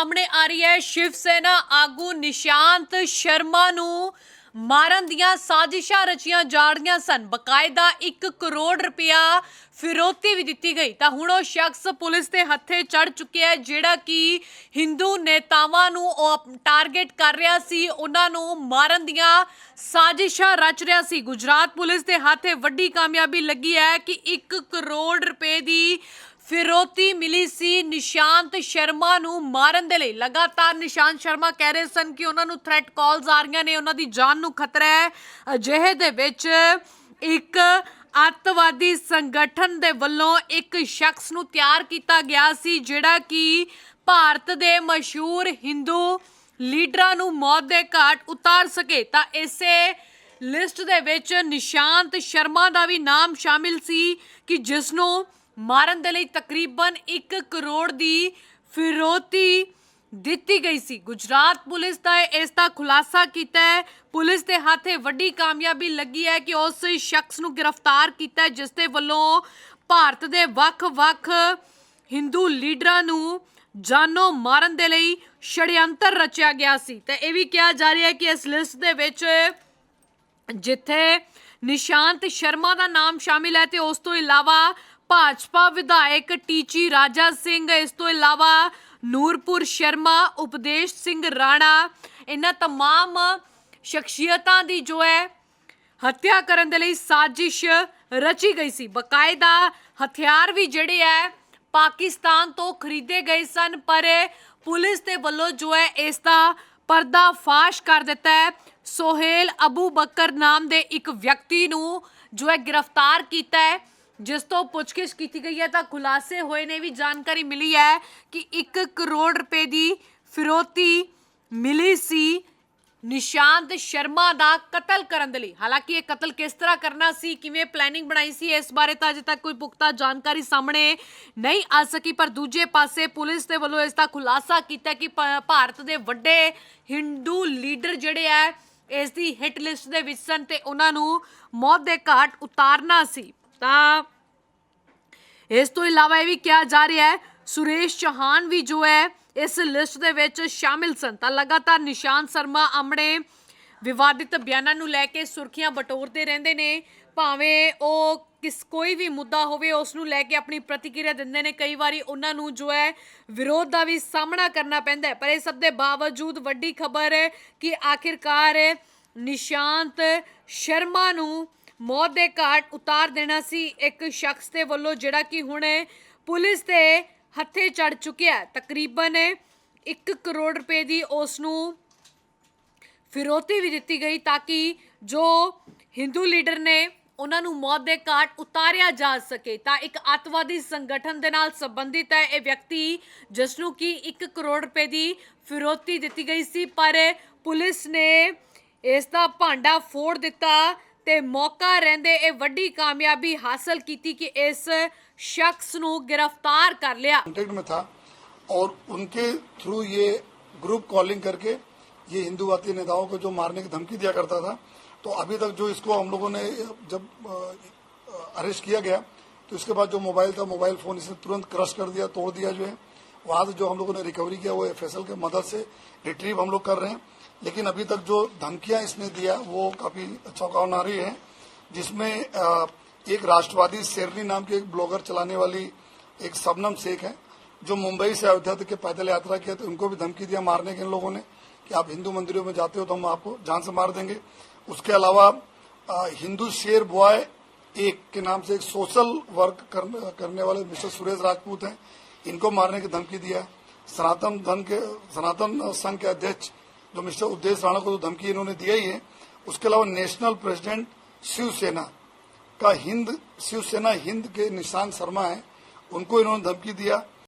ਸਾਹਮਣੇ ਆ ਰਹੀ ਹੈ, ਸ਼ਿਵ ਸੈਨਾ ਆਗੂ ਨਿਸ਼ਾਂਤ ਸ਼ਰਮਾ ਨੂੰ ਮਾਰਨ ਦੀਆਂ ਸਾਜ਼ਿਸ਼ਾਂ ਰਚੀਆਂ ਜਾ ਰਹੀਆਂ ਸਨ। ਬਕਾਇਦਾ 1 ਕਰੋੜ ਰੁਪਇਆ ਫਿਰੌਤੀ ਵੀ ਦਿੱਤੀ ਗਈ। ਤਾਂ ਹੁਣ ਉਹ ਸ਼ਖਸ ਪੁਲਿਸ ਦੇ ਹੱਥੇ ਚੜ ਚੁੱਕਿਆ ਹੈ, ਜਿਹੜਾ ਕਿ ਹਿੰਦੂ ਨੇਤਾਵਾਂ ਨੂੰ ਉਹ ਟਾਰਗੇਟ ਕਰ ਰਿਹਾ ਸੀ। ਉਹਨਾਂ ਨੂੰ ਮਾਰਨ ਦੀਆਂ ਸਾਜ਼ਿਸ਼ਾਂ ਰਚ ਰਿਹਾ ਸੀ। ਗੁਜਰਾਤ ਪੁਲਿਸ ਦੇ ਹੱਥੇ ਵੱਡੀ ਕਾਮਯਾਬੀ ਲੱਗੀ ਹੈ ਕਿ 1 ਕਰੋੜ ਰੁਪਏ ਦੀ ਫਿਰੌਤੀ ਮਿਲੀ ਸੀ ਨਿਸ਼ਾਂਤ ਸ਼ਰਮਾ ਨੂੰ ਮਾਰਨ ਦੇ ਲਈ। ਲਗਾਤਾਰ ਨਿਸ਼ਾਂਤ ਸ਼ਰਮਾ ਕਹਿ ਰਹੇ ਸਨ ਕਿ ਉਹਨਾਂ ਨੂੰ ਥ੍ਰੈਟ ਕਾਲਸ ਆ ਰਹੀਆਂ ਨੇ, ਉਹਨਾਂ ਦੀ ਜਾਨ ਨੂੰ ਖਤਰਾ ਹੈ। ਅਜਿਹੇ ਦੇ ਵਿੱਚ ਇੱਕ ਅੱਤਵਾਦੀ ਸੰਗਠਨ ਦੇ ਵੱਲੋਂ ਇੱਕ ਸ਼ਖਸ ਨੂੰ ਤਿਆਰ ਕੀਤਾ ਗਿਆ ਸੀ, ਜਿਹੜਾ ਕਿ ਭਾਰਤ ਦੇ ਮਸ਼ਹੂਰ ਹਿੰਦੂ ਲੀਡਰਾਂ ਨੂੰ ਮੌਤ ਦੇ ਘਾਟ ਉਤਾਰ ਸਕੇ। ਤਾਂ ਇਸੇ ਲਿਸਟ ਦੇ ਵਿੱਚ ਨਿਸ਼ਾਂਤ ਸ਼ਰਮਾ ਦਾ ਵੀ ਨਾਮ ਸ਼ਾਮਿਲ ਸੀ ਕਿ ਜਿਸ ਨੂੰ ਮਾਰਨ ਦੇ ਲਈ ਤਕਰੀਬਨ 1 ਕਰੋੜ ਦੀ ਫਿਰੌਤੀ ਦਿੱਤੀ ਗਈ ਸੀ। ਗੁਜਰਾਤ ਪੁਲਿਸ ਦਾ ਇਸ ਦਾ ਖੁਲਾਸਾ ਕੀਤਾ ਹੈ। ਪੁਲਿਸ ਦੇ ਹੱਥੇ ਵੱਡੀ ਕਾਮਯਾਬੀ ਲੱਗੀ ਹੈ ਕਿ ਉਸ ਸ਼ਖਸ ਨੂੰ ਗ੍ਰਿਫਤਾਰ ਕੀਤਾ ਹੈ, ਜਿਸ ਦੇ ਵੱਲੋਂ ਭਾਰਤ ਦੇ ਵੱਖ-ਵੱਖ ਹਿੰਦੂ ਲੀਡਰਾਂ ਨੂੰ ਜਾਨੋਂ ਮਾਰਨ ਦੇ ਲਈ ਛੜਯੰਤਰ ਰਚਿਆ ਗਿਆ ਸੀ। ਤੇ ਇਹ ਵੀ ਕਿਹਾ ਜਾ ਰਿਹਾ ਹੈ ਕਿ ਇਸ ਲਿਸਟ ਦੇ ਵਿੱਚ ਜਿੱਥੇ ਨਿਸ਼ਾਂਤ ਸ਼ਰਮਾ ਦਾ ਨਾਮ ਸ਼ਾਮਿਲ ਹੈ ਤੇ ਉਸ ਤੋਂ ਇਲਾਵਾ ਭਾਜਪਾ ਵਿਧਾਇਕ ਟੀਚੀ ਰਾਜਾ ਸਿੰਘ ਇਸ ਤੋਂ ਇਲਾਵਾ ਨੂਰਪੁਰ ਸ਼ਰਮਾ ਉਪਦੇਸ਼ ਸਿੰਘ ਰਾਣਾ ਇਹਨਾਂ तमाम ਸ਼ਖਸੀਅਤਾਂ ਦੀ ਜੋ ਹੈ ਹੱਤਿਆ ਕਰਨ ਦੇ ਲਈ ਸਾਜ਼ਿਸ਼ ਰਚੀ ਗਈ ਸੀ ਬਕਾਇਦਾ ਹਥਿਆਰ ਵੀ ਜਿਹੜੇ ਹੈ ਪਾਕਿਸਤਾਨ ਤੋਂ ਖਰੀਦੇ ਗਏ ਸਨ ਪਰ ਪੁਲਿਸ ਦੇ ਵੱਲੋਂ ਜੋ ਹੈ ਇਸ ਦਾ ਪਰਦਾਫਾਸ਼ ਕਰ ਦਿੱਤਾ ਹੈ ਸੋਹੇਲ ਅਬੂ ਬੱਕਰ ਨਾਮ ਦੇ ਇੱਕ ਵਿਅਕਤੀ ਨੂੰ ਜੋ ਹੈ ਗ੍ਰਿਫਤਾਰ ਕੀਤਾ ਹੈ ਜਿਸ ਤੋਂ ਪੁੱਛਗਿੱਛ ਕੀਤੀ ਗਈ ਹੈ ਤਾਂ ਖੁਲਾਸੇ ਹੋਏ ਨੇ ਵੀ ਜਾਣਕਾਰੀ ਮਿਲੀ ਹੈ ਕਿ 1 ਕਰੋੜ ਰੁਪਏ ਦੀ ਫਿਰੋਤੀ ਮਿਲੀ ਸੀ ਨਿਸ਼ਾਂਤ ਸ਼ਰਮਾ ਦਾ ਕਤਲ ਕਰਨ ਦੇ ਲਈ। ਹਾਲਾਂਕਿ ਇਹ ਕਤਲ ਕਿਸ ਤਰ੍ਹਾਂ ਕਰਨਾ ਸੀ, ਕਿਵੇਂ ਪਲੈਨਿੰਗ ਬਣਾਈ ਸੀ, ਇਸ ਬਾਰੇ ਤਾਂ ਅਜੇ ਤੱਕ ਕੋਈ ਪੁਖਤਾ ਜਾਣਕਾਰੀ ਸਾਹਮਣੇ ਨਹੀਂ ਆ ਸਕੀ, ਪਰ ਦੂਜੇ ਪਾਸੇ ਪੁਲਿਸ ਦੇ ਵੱਲੋਂ ਇਸ ਦਾ ਖੁਲਾਸਾ ਕੀਤਾ ਕਿ ਭਾਰਤ ਦੇ ਵੱਡੇ ਹਿੰਦੂ ਲੀਡਰ ਜਿਹੜੇ ਆ ਇਸ ਦੀ ਹਿੱਟ ਲਿਸਟ ਦੇ ਵਿੱਚ ਸਨ ਤੇ ਉਹਨਾਂ ਨੂੰ ਮੌਤ ਦੇ ਘਾਟ ਉਤਾਰਨਾ ਸੀ। ਤਾਂ ਇਸ ਤੋਂ ਇਲਾਵਾ ਇਹ ਵੀ ਕਿਹਾ ਜਾ ਰਿਹਾ ਹੈ, ਸੁਰੇਸ਼ ਚੌਹਾਨ ਵੀ ਜੋ ਹੈ, ਇਸ ਲਿਸਟ ਦੇ ਵਿੱਚ ਸ਼ਾਮਿਲ ਸਨ। ਤਾਂ ਲਗਾਤਾਰ ਨਿਸ਼ਾਨ ਸ਼ਰਮਾ ਆਮੜੇ ਵਿਵਾਦਿਤ ਬਿਆਨਾਂ ਨੂੰ ਲੈ ਕੇ ਸੁਰਖੀਆਂ ਬਟੋਰਦੇ ਰਹਿੰਦੇ ਨੇ। ਭਾਵੇਂ ਉਹ ਕਿਸ ਕੋਈ ਵੀ ਮੁੱਦਾ ਹੋਵੇ, ਉਸ ਨੂੰ ਲੈ ਕੇ ਆਪਣੀ ਪ੍ਰਤੀਕਿਰਿਆ ਦਿੰਦੇ ਨੇ। ਕਈ ਵਾਰੀ ਉਹਨਾਂ ਨੂੰ ਜੋ ਹੈ, ਵਿਰੋਧ ਦਾ ਵੀ ਸਾਹਮਣਾ ਕਰਨਾ ਪੈਂਦਾ ਹੈ। ਪਰ ਇਹ ਸਭ ਦੇ ਬਾਵਜੂਦ ਵੱਡੀ ਖਬਰ ਹੈ ਕਿ ਆਖਿਰਕਾਰ ਨਿਸ਼ਾਂਤ ਸ਼ਰਮਾ ਨੂੰ ਮੌਤ ਦੇ ਘਾਟ ਉਤਾਰ ਦੇਣਾ ਸੀ। ਇੱਕ ਸ਼ਖਸ ਦੇ ਵੱਲੋਂ ਜਿਹੜਾ ਕਿ ਹੁਣ ਪੁਲਿਸ ਦੇ ਹੱਥੇ ਚੜ ਚੁੱਕਿਆ ਤਕਰੀਬਨ 1 ਕਰੋੜ ਰੁਪਏ ਦੀ ਉਸ ਨੂੰ ਫਿਰੌਤੀ ਵੀ ਦਿੱਤੀ ਗਈ ਤਾਂ ਕਿ ਜੋ ਹਿੰਦੂ ਲੀਡਰ ਨੇ ਉਹਨਾਂ ਨੂੰ ਮੌਤ ਦੇ ਘਾਟ ਉਤਾਰਿਆ ਜਾ ਸਕੇ। ਤਾਂ ਇੱਕ ਅੱਤਵਾਦੀ ਸੰਗਠਨ ਦੇ ਨਾਲ ਸੰਬੰਧਿਤ ਹੈ। ਇਹ ਵਿਅਕਤੀ ਜਿਸ ਨੂੰ ਕਿ 1 ਕਰੋੜ ਰੁਪਏ ਦੀ ਫਿਰੋਤੀ ਦਿੱਤੀ ਗਈ ਸੀ। ਪਰ ਪੁਲਿਸ ਨੇ ਇਸ ਦਾ ਭਾਂਡਾ ਫੋੜ ਦਿੱਤਾ ਤੇ ਮੌਕਾ ਰਹਿੰਦੇ ਇਹ ਵੱਡੀ ਕਾਮਯਾਬੀ ਹਾਸਲ ਕੀਤੀ ਕਿ ਇਸ ਸ਼ਖਸ ਨੂੰ ਗ੍ਰਿਫਤਾਰ ਕਰ ਲਿਆ कांटेक्ट में था और उनके थ्रू ये ग्रुप कॉलिंग करके ये हिंदूवादी नेताओं को जो मारने की धमकी दिया करता था तो अभी तक जो इसको हम लोगों ने जब अरेस्ट किया गया तो इसके बाद जो मोबाइल था मोबाइल फोन इसने तुरंत क्रश कर दिया तोड़ दिया जो है वहां से जो हम लोगों ने रिकवरी किया वो एफएसएल के मदद से रिट्रीव हम लोग कर रहे हैं लेकिन अभी तक जो धमकियाँ इसने दिया वो काफ़ी चौंकावनारी है जिसमें एक राष्ट्रवादी शेरनी नाम की एक ब्लॉगर चलाने वाली एक सबनम शेख है जो मुंबई से अयोध्या के पैदल यात्रा किया तो उनको भी धमकी दिया मारने के इन लोगों ने कि आप हिंदू मंदिरों में जाते हो तो हम आपको जान से मार देंगे। उसके अलावा हिंदू शेर बॉय एक के नाम से एक सोशल वर्क करने, वाले मिस्टर सुरेश राजपूत हैं इनको मारने की धमकी दिया। सनातन धन के सनातन संघ के अध्यक्ष जो मिस्टर उद्देश राणा को जो धमकी इन्होंने दिया ही है। उसके अलावा नेशनल प्रेसिडेंट शिवसेना का हिंद, शिवसेना हिंद के निशांत शर्मा है। उनको इन्होंने धमकी दिया।